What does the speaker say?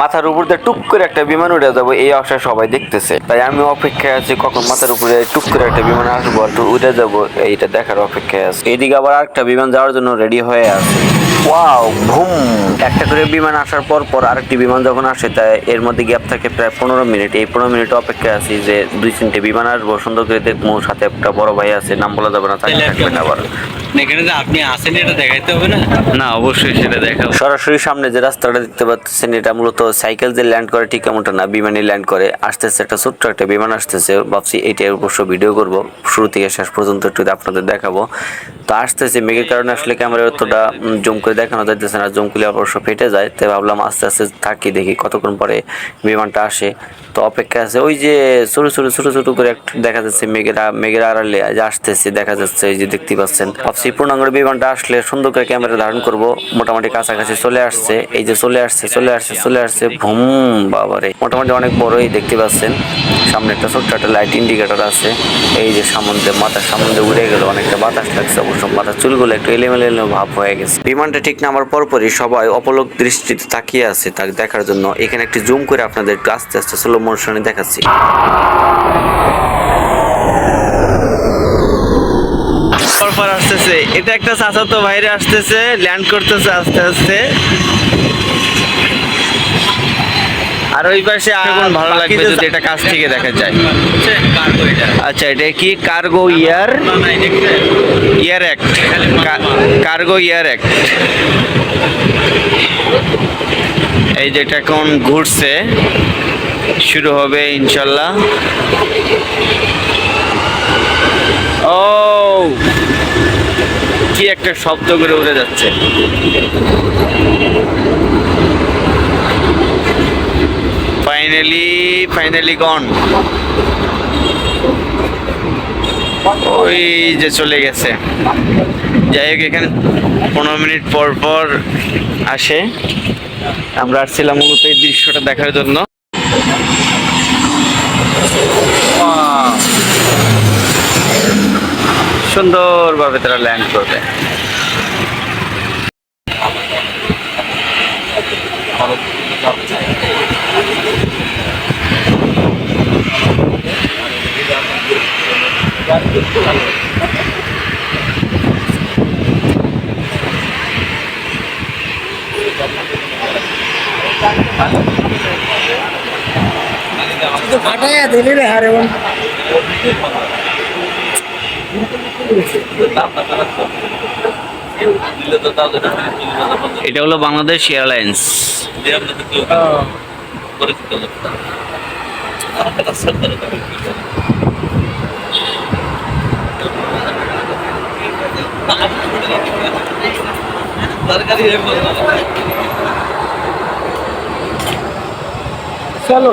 মাথার উপর দিয়ে টুক করে একটা বিমান উড়ে যাব, এই আশা সবাই দেখতেছে। তাই আমি অপেক্ষায় আছি কখন মাথার উপরে টুক করে একটা বিমান আসব আর উড়ে যাব, এইটা দেখার অপেক্ষায় আছে। এইদিকে আবার আরেকটা বিমান যাওয়ার জন্য রেডি হয়ে আছে। ওয়াও ভুম একটা করে বিমান আসার পর পর আরেকটি বিমান যখন আসে তাই এর মধ্যে গ্যাপ থাকে প্রায় পনেরো মিনিট। এই পনেরো মিনিট অপেক্ষায় আছি যে দুই তিনটে বিমান আসব সুন্দর করে দেখব সাথে একটা বড় ভাই আছে নাম বলা যাবে না না আবার। এখানে যে আপনি আসেন এটা দেখাইতে হবে না? না অবশ্যই সেটা দেখাবো। সরাসরি সামনে যে রাস্তাটা দেখতে পাচ্ছেন এটা মূলত সাইকেল যে ল্যান্ড করে ঠিক এমনটা না বিমানে ল্যান্ড করে। আসতেছে একটা ছোট্ট একটা বিমান আসতেছে ভাবছি অবশ্য ভিডিও করব শুরু থেকে শেষ পর্যন্ত একটু আপনাদের দেখাবো। তো আসতেছে মেঘের কারণে আসলে ক্যামেরা অতটা জুম করে দেখানো যাইতেছে না জমকুলি অবশ্য ফেটে যায়। তাই ভাবলাম আস্তে আস্তে থাকি, দেখি কতক্ষণ পরে বিমানটা আসে। তো অপেক্ষা আছে। ওই যে ছোটো ছোটো ছোটো ছোটো করে একটু দেখা যাচ্ছে মেঘেরা, মেঘের আড়ালে যে আসতেছে, দেখা যাচ্ছে এই যে দেখতে পাচ্ছেন। ভাবছি পূর্ণাঙ্গ বিমানটা আসলে সুন্দর করে ক্যামেরা ধারণ করব। মোটামুটি কাছাকাছি চলে আসছে। এই যে চলে আসছে চলে আসছে চলে আসছে। ভুম, বাবারে। মোটামুটি অনেক বড়ই দেখতে পাচ্ছেন। সামনে একটা ছোট্ট একটা লাইট ইন্ডিকেটর আছে। এই যে সামনে মাথার সামনে উড়ে গেল, অনেকটা বাতাস লাগছে। অবশ্য মাথার চুলগুলো একটু এলোমেলো এলোমেলো ভাব হয়ে গেছে। বিমানটা ঠিক নামার পরপরই সবাই অপলক দৃষ্টিতে তাকিয়ে আছে তাকে দেখার জন্য। এখানে একটি জুম করে আপনাদের আস্তে আস্তে স্লো মোশনে দেখাচ্ছি। পরপর আসতেছে এটা একটা চাচাতো বাইরে আসতেছে ল্যান্ড করতেছে আস্তে আস্তে। আর ওই পাশে আগুন ভালো লাগবে যদি এটা কাছ থেকে দেখা যায়। আচ্ছা এটা কি? Cargo year year act cargo year act এই যেটা এখন ঘুরছে। শুরু হবে, ইনশাল্লাহ। ও, কি একটা শব্দ করে উড়ে যাচ্ছে। ফাইনালি ফাইনালি গন ওই যে চলে গেছে। যাই হোক, এখানে পনেরো মিনিট পর পর আসে। আমরা আসছিলাম মূলত এই দৃশ্যটা দেখার জন্য। সুন্দরভাবে তারা ল্যান্ড করবে। ফাটাইয়া দিলি রে হারে বোন। এটা হলো বাংলাদেশ এয়ারলাইন্স। চলো